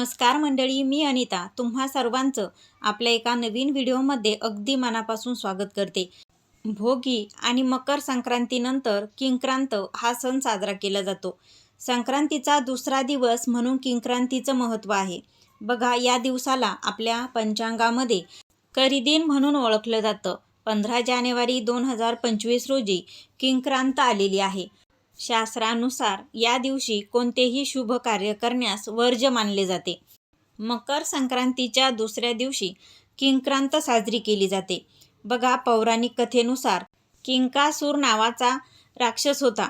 नमस्कार मंडळी मी अनिता. तुम्हा सर्वांचं आपल्या एका नवीन व्हिडिओमध्ये अगदी मनापासून स्वागत करते. भोगी आणि मकर संक्रांतीनंतर किंक्रांत हा सण साजरा केला जातो. संक्रांतीचा दुसरा दिवस म्हणून किंक्रांतीचं महत्त्व आहे. बघा या दिवसाला आपल्या पंचांगामध्ये करिदिन म्हणून ओळखलं जातं. पंधरा जानेवारी दोन हजार पंचवीस रोजी किंक्रांत आलेली आहे. शास्त्रानुसार या दिवशी कोणतेही शुभ कार्य करण्यास वर्ज मानले जाते. मकर संक्रांतीच्या दुसऱ्या दिवशी किंक्रांत साजरी केली जाते. बघा पौराणिक कथेनुसार किंकासूर नावाचा राक्षस होता.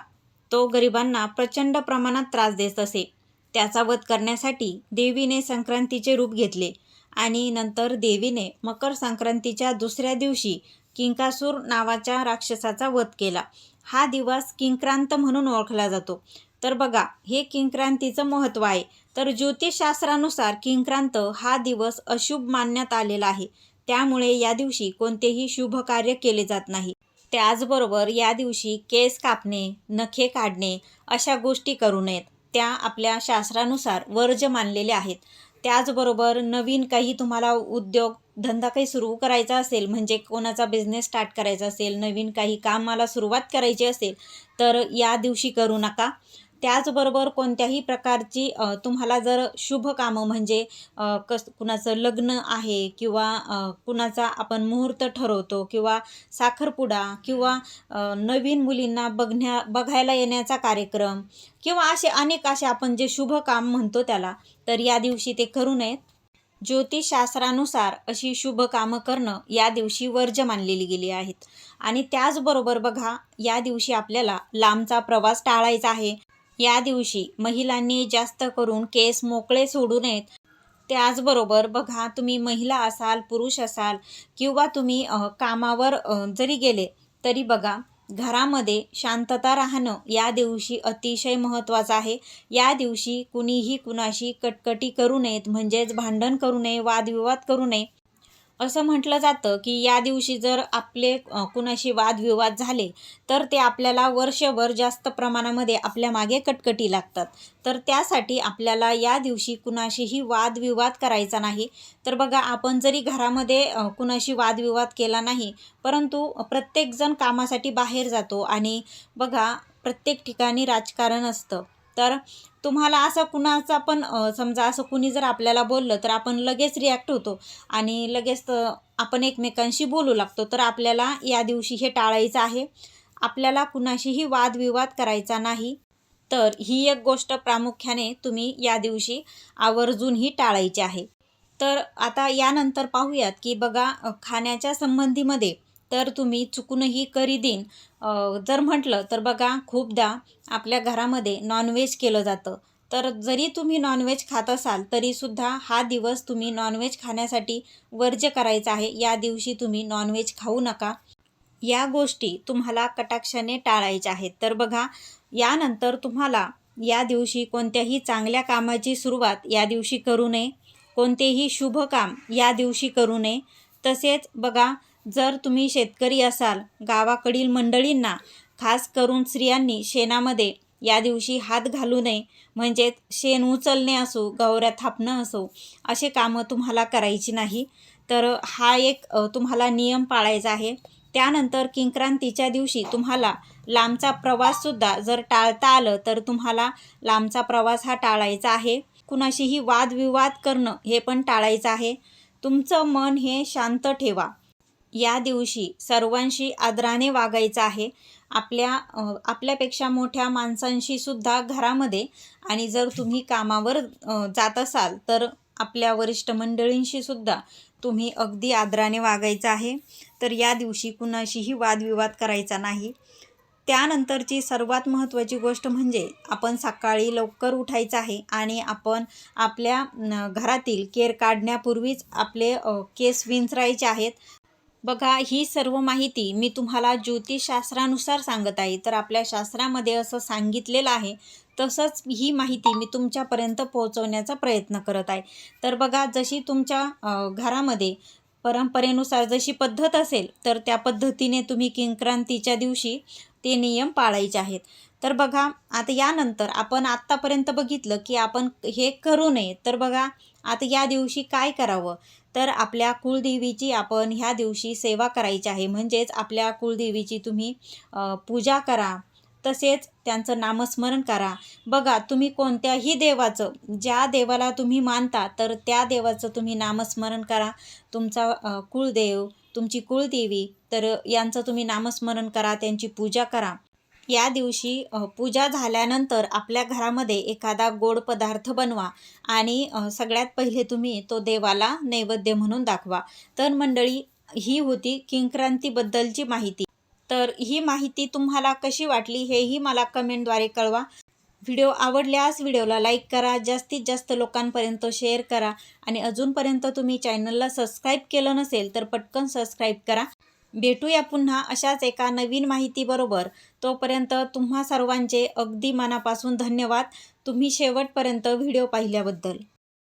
तो गरिबांना प्रचंड प्रमाणात त्रास देत असे. त्याचा वध करण्यासाठी देवीने संक्रांतीचे रूप घेतले आणि नंतर देवीने मकर संक्रांतीच्या दुसऱ्या दिवशी किंकासूर नावाच्या राक्षसाचा वध केला. हा दिवस किंक्रांत म्हणून ओळखला जातो. तर बघा हे किंक्रांतीचं महत्त्व आहे. तर ज्योतिषशास्त्रानुसार किंक्रांत हा दिवस अशुभ मानण्यात आलेला आहे. त्यामुळे या दिवशी कोणतेही शुभ कार्य केले जात नाही. त्याचबरोबर या दिवशी केस कापणे नखे काढणे अशा गोष्टी करू नयेत. त्या आपल्या शास्त्रानुसार वर्ज मानलेल्या आहेत. त्याचबरोबर नवीन काही तुम्हाला उद्योग धंदा काही सुरू करायचा असेल म्हणजे कोणाचा बिझनेस स्टार्ट करायचा असेल नवीन काही कामाला सुरुवात करायची असेल तर या दिवशी करू नका. त्याचबरोबर कोणत्याही प्रकारची तुम्हाला जर शुभ कामं म्हणजे कस कुणाचं लग्न आहे किंवा कुणाचा आपण मुहूर्त ठरवतो किंवा साखरपुडा किंवा नवीन मुलींना बघण्या बघायला येण्याचा कार्यक्रम किंवा असे अनेक असे आपण जे शुभ काम म्हणतो त्याला तर या दिवशी ते करू नयेत. ज्योतिषशास्त्रानुसार अशी शुभ कामं करणं या दिवशी वर्ज मानलेली गेली आहेत. आणि त्याचबरोबर बघा या दिवशी आपल्याला लांबचा प्रवास टाळायचा आहे. या दिवशी महिलांनी जास्त करून केस मोकळे सोडू नयेत. त्याचबरोबर बघा तुम्ही महिला असाल पुरुष असाल किंवा तुम्ही कामावर जरी गेले तरी बघा घरामध्ये शांतता राहणं या दिवशी अतिशय महत्त्वाचं आहे. या दिवशी कुणीही कुणाशी कटकटी करू नयेत म्हणजेच भांडण करू नये वादविवाद करू नये. असं म्हटलं जातं की या दिवशी जर आपले कुणाशी वादविवाद झाले तर ते आपल्याला वर्षभर जास्त प्रमाणामध्ये आपल्या मागे कटकटी लागतात. तर त्यासाठी आपल्याला या दिवशी कुणाशीही वादविवाद करायचा नाही. तर बघा आपण जरी घरामध्ये कुणाशी वादविवाद केला नाही परंतु प्रत्येकजण कामासाठी बाहेर जातो आणि बघा प्रत्येक ठिकाणी राजकारण असतं. तर तुम्हाला असं कुणाचा पण समजा असं कुणी जर आपल्याला बोललं तर आपण लगेच रिॲक्ट होतो. आणि लगेच आपण एकमेकांशी बोलू लागतो. तर आपल्याला या दिवशी हे टाळायचं आहे. आपल्याला कुणाशीही वादविवाद करायचा नाही. तर ही एक गोष्ट प्रामुख्याने तुम्ही या दिवशी आवर्जूनही टाळायची आहे. तर आता यानंतर पाहूयात की बघा खाण्याच्या संबंधीमध्ये तर तुम्ही चुकूनही करी देईन. जर म्हटलं तर बघा खूपदा आपल्या घरामध्ये नॉनव्हेज केलं जातं. तर जरी तुम्ही नॉनव्हेज खात असाल तरीसुद्धा हा दिवस तुम्ही नॉनव्हेज खाण्यासाठी वर्ज्य करायचा आहे. या दिवशी तुम्ही नॉनव्हेज खाऊ नका. या गोष्टी तुम्हाला कटाक्षाने टाळायच्या आहेत. तर बघा यानंतर तुम्हाला या दिवशी कोणत्याही चांगल्या कामाची सुरुवात या दिवशी करू नये. कोणतेही शुभ काम या दिवशी करू नये. तसेच बघा जर तुम्ही शेतकरी असाल गावाकडील मंडळींना खास करून स्त्रियांनी शेणामध्ये या दिवशी हात घालू नये म्हणजेच शेण उचलणे असो गवऱ्या थापणं असो असे कामं तुम्हाला करायची नाही. तर हा एक तुम्हाला नियम पाळायचा आहे. त्यानंतर किंक्रांतीच्या दिवशी तुम्हाला लांबचा प्रवाससुद्धा जर टाळता आलं तर तुम्हाला लांबचा प्रवास हा टाळायचा आहे. कुणाशीही वादविवाद करणं हे पण टाळायचं आहे. तुमचं मन हे शांत ठेवा. या दिवशी सर्वांशी आदराने वागायचं आहे. आपल्या आपल्यापेक्षा मोठ्या माणसांशी सुद्धा घरामध्ये आणि जर तुम्ही कामावर जात असाल तर आपल्या वरिष्ठ मंडळींशी सुद्धा तुम्ही अगदी आदराने वागायचं आहे. तर या दिवशी कुणाशीही वादविवाद करायचा नाही. त्यानंतरची सर्वात महत्त्वाची गोष्ट म्हणजे आपण सकाळी लवकर उठायचं आहे आणि आपण आपल्या घरातील केर काढण्यापूर्वीच आपले केस विंचरायचे आहेत. बघा ही सर्व माहिती मी तुम्हाला ज्योतिषशास्त्रानुसार सांगत आहे. तर आपल्या शास्त्रामध्ये असं सांगितलेलं आहे. तसंच ही माहिती मी तुमच्यापर्यंत पोहोचवण्याचा प्रयत्न करत आहे. तर बघा जशी तुमच्या घरामध्ये परंपरेनुसार जशी पद्धत असेल तर त्या पद्धतीने तुम्ही किंक्रांतीच्या दिवशी ते नियम पाळायचे आहेत. तर बघा आता यानंतर आपण आत्तापर्यंत बघितलं की आपण हे करू नये. तर बघा आता या दिवशी काय करावं? तर आपल्या कुलदेवीची आपण ह्या दिवशी सेवा करायची आहे. म्हणजेच आपल्या कुलदेवीची तुम्ही पूजा करा. तसेच त्यांचं नामस्मरण करा. बघा तुम्ही कोणत्याही देवाचं ज्या देवाला तुम्ही मानता तर त्या देवाचं तुम्ही नामस्मरण करा. तुमचा कुलदेव तुमची कुलदेवी तर यांचं तुम्ही नामस्मरण करा त्यांची पूजा करा. या दिवशी पूजा झाल्यानंतर आपल्या घरामध्ये एखादा गोड पदार्थ बनवा आणि सगळ्यात पहिले तुम्ही तो देवाला नैवेद्य म्हणून दाखवा. तर मंडळी ही होती किंक्रांतीबद्दलची माहिती. तर ही माहिती तुम्हाला कशी वाटली हेही मला कमेंटद्वारे कळवा. व्हिडिओ आवडल्यास व्हिडिओला लाईक करा जास्तीत जास्त लोकांपर्यंत शेअर करा आणि अजूनपर्यंत तुम्ही चॅनलला सबस्क्राईब केलं नसेल तर पटकन सबस्क्राईब करा. भेटूया पुन्हा अशाच एका नवीन माहितीबरोबर. तोपर्यंत तुम्हा सर्वांचे अगदी मनापासून धन्यवाद. तुम्ही शेवटपर्यंत व्हिडिओ पाहिल्याबद्दल.